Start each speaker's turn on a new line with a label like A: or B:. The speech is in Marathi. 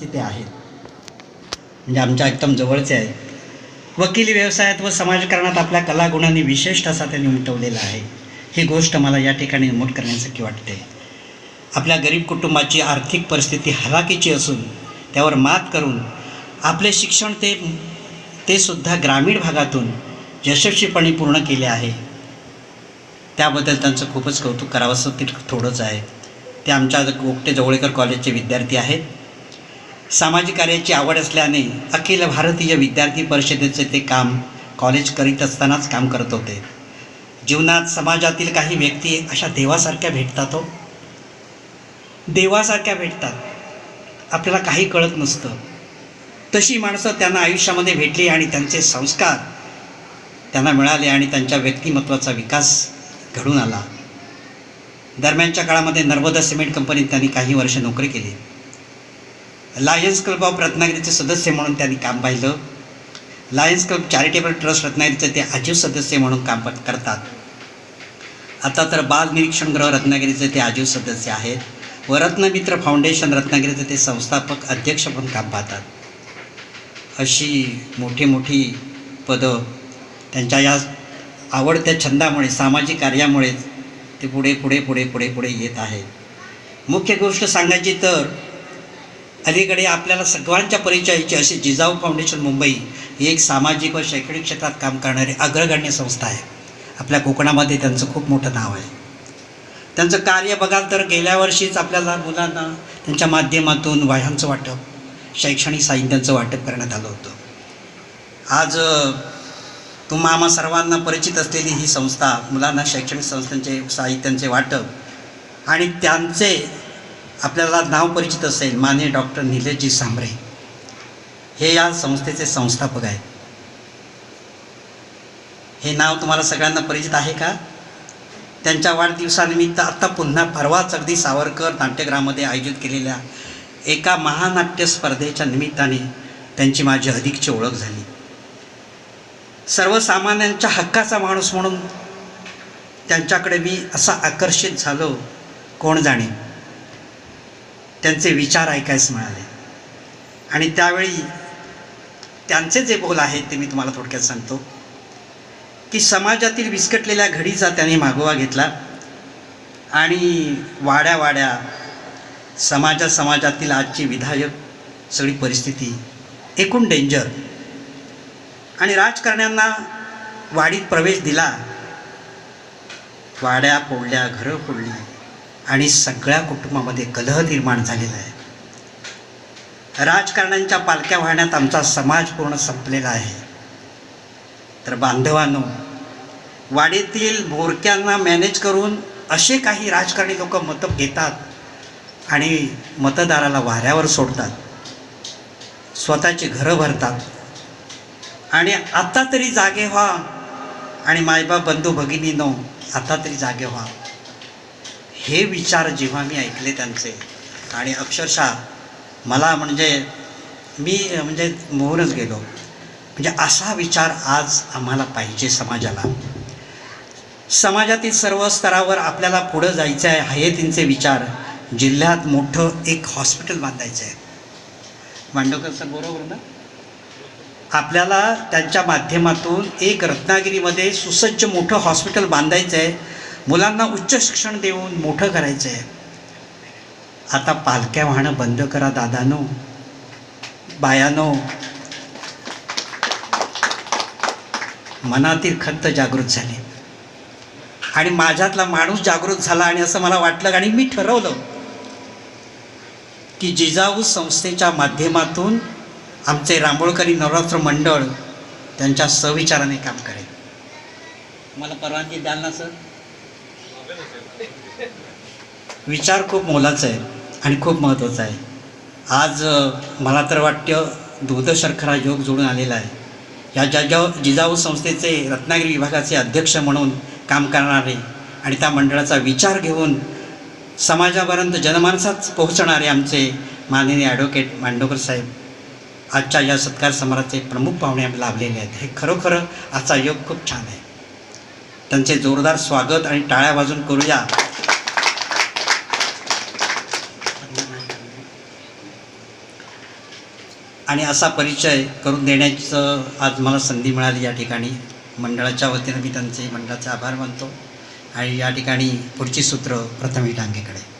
A: तिथे आहेत म्हणजे आमच्या एकदम जवळचे आहेत वकिली व्यवसायात व समाजकारणात आपल्या कलागुणांनी विशेष असा त्यांनी उमटवलेला आहे. ही गोष्ट मला या ठिकाणी नमूद करण्यासारखी वाटते. आपल्या गरीब कुटुंबाची आर्थिक परिस्थिती हलाखीची असून त्यावर मात करून आपले शिक्षण ते ते सुद्धा ग्रामीण भागातून यशस्वीपणे पूर्ण केले आहे. त्याबद्दल त्यांचं खूपच कौतुक करावंसं ते थोडंच आहे. ते आमच्या गोगटे जवळेकर कॉलेजचे विद्यार्थी आहेत. सामाजिक कार्याची आवड असल्याने अखिल भारतीय विद्यार्थी परिषदेचे ते काम कॉलेज करीत असतानाच काम करत होते. जीवनात समाजातील काही व्यक्ती अशा देवासारख्या भेटतात हो. देवासारख्या भेटतात. आपल्याला काही कळत नसतं. तशी माणसं त्यांना आयुष्यामध्ये भेटली आणि त्यांचे संस्कार त्यांना मिळाले आणि त्यांच्या व्यक्तिमत्वाचा विकास घडून आला. दरम्यानच्या काळामध्ये नर्मदा सिमेंट कंपनीत त्यांनी काही वर्ष नोकरी केली. लायन्स क्लब ऑफ रत्नागिरीचे सदस्य म्हणून त्यांनी काम पाहिलं. लायन्स क्लब चॅरिटेबल ट्रस्ट रत्नागिरीचे ते आजीव सदस्य म्हणून काम करतात. आता तर बाल निरीक्षण गृह रत्नागिरीचे ते आजीव सदस्य आहेत व रत्नमित्र फाउंडेशन रत्नागिरीचे ते संस्थापक अध्यक्ष म्हणून काम पाहतात. अशी मोठी मोठी पदं त्यांच्या या आवडत्या छंदामुळे सामाजिक कार्यामुळे ते पुढे पुढे पुढे पुढे पुढे येत आहेत. मुख्य गोष्ट सांगायची तर अलीकडे आपल्याला सगळ्यांच्या परिचयाची अशी जिजाऊ फाउंडेशन मुंबई ही एक सामाजिक व शैक्षणिक क्षेत्रात काम करणारी अग्रगण्य संस्था आहे. आपल्या कोकणामध्ये त्यांचं खूप मोठं नाव आहे. त्यांचं कार्य बघाल तर गेल्या वर्षीच आपल्याला मुलांना त्यांच्या माध्यमातून वह्यांचं वाटप शैक्षणिक साहित्यांचं वाटप करण्यात आलं होतं. आज तुम्हा आम्हा सर्वांना परिचित असलेली ही संस्था मुलांना शैक्षणिक संस्थांचे साहित्यांचे वाटप आणि त्यांचे आपल्याला नाव परिचित असेल माने डॉक्टर निलेशजी सांबरे. हे या संस्थेचे संस्थापक आहेत. हे नाव तुम्हाला सगळ्यांना परिचित आहे का? त्यांच्या वाढदिवसानिमित्त आत्ता पुन्हा परवाच अगदी सावरकर नाट्यगृहामध्ये आयोजित केलेल्या एका महानाट्य स्पर्धेच्या निमित्ताने त्यांची माझी अधिकची ओळख झाली. सर्वसामान्यांच्या हक्काचा माणूस म्हणून त्यांच्याकडे मी असा आकर्षित झालो कोण जाणे? त्यांचे विचार ऐकायस मिळाले आणि त्यावेळी त्यांचे जे बोल आहेत ते मी तुम्हाला थोडक्यात सांगतो. की समाजातील विस्कटलेल्या घडीचा त्याने मागोवा घेतला आणि वाड्या वाड्या समाजा समाजातील आजची विधायक सगळी परिस्थिती एकूण डेंजर आणि राजकारण्यांना वाडीत प्रवेश दिला. वाड्या फोडल्या घरं फोडली. आणि सगळ्या कुटुंबामध्ये कलह निर्माण झालेला आहे. राजकारण्यांच्या पालख्या वाहण्यात आमचा समाज पूर्ण संपलेला आहे. तर बांधवांनो वाडीतील भोरक्यांना मॅनेज करून असे काही राजकारणी लोक मतं घेतात आणि मतदाराला वाऱ्यावर सोडतात. स्वतःची घरं भरतात. आणि आत्ता तरी जागे व्हा. आणि मायबाप बंधू भगिनीनो आता तरी जागे व्हा. हे विचार जेव्हा मी ऐकले त्यांचे आणि अक्षरशः मला म्हणजे मी म्हणजे मोहूनच गेलो. म्हणजे असा विचार आज आम्हाला पाहिजे समाजाला. समाजातील सर्व स्तरावर आपल्याला पुढं जायचं आहे हयतींचे विचार. जिल्ह्यात मोठं एक हॉस्पिटल बांधायचं आहे मांडवकर सर बरोबर ना? आपल्याला त्यांच्या माध्यमातून एक रत्नागिरीमध्ये सुसज्ज मोठं हॉस्पिटल बांधायचं आहे मुलांना उच्च शिक्षण देऊन मोठं करायचं आहे आता पालक्या वाहणं बंद करा दादानो. बायानो. मनातील खंत जागृत झाली. आणि माझ्यातला माणूस जागृत झाला आणि असं मला वाटलं आणि मी ठरवलं की जिजाऊ संस्थेच्या माध्यमातून आमचे रांबोळकरी नवरात्र मंडळ त्यांच्या सविचाराने काम करेल. मला परवानगी द्याल ना सर? विचार खूप मोलाचा आहे आणि खूप महत्त्वाचा आहे. आज मला तर वाटतं दूधशर्खरा योग जोडून आलेला आहे. या ज्या जिजाऊ संस्थेचे रत्नागिरी विभागाचे अध्यक्ष म्हणून काम करणारे आणि त्या मंडळाचा विचार घेऊन समाजापर्यंत जनमानसात पोहोचणारे आमचे माननीय ॲडव्होकेट मांडोकर साहेब आजच्या या सत्कार समाराचे प्रमुख पाहुणे आम्ही लाभलेले आहेत. हे खरोखर आजचा योग खूप छान आहे. त्यांचे जोरदार स्वागत आणि टाळ्या वाजून करूया. आणि असा परिचय करून देण्याचं आज मला संधी मिळाली या ठिकाणी. मंडळाच्या वतीनं मी त्यांचे मंडळाचे आभार मानतो. आणि या ठिकाणी पुढची सूत्र प्रथम डांगेकडे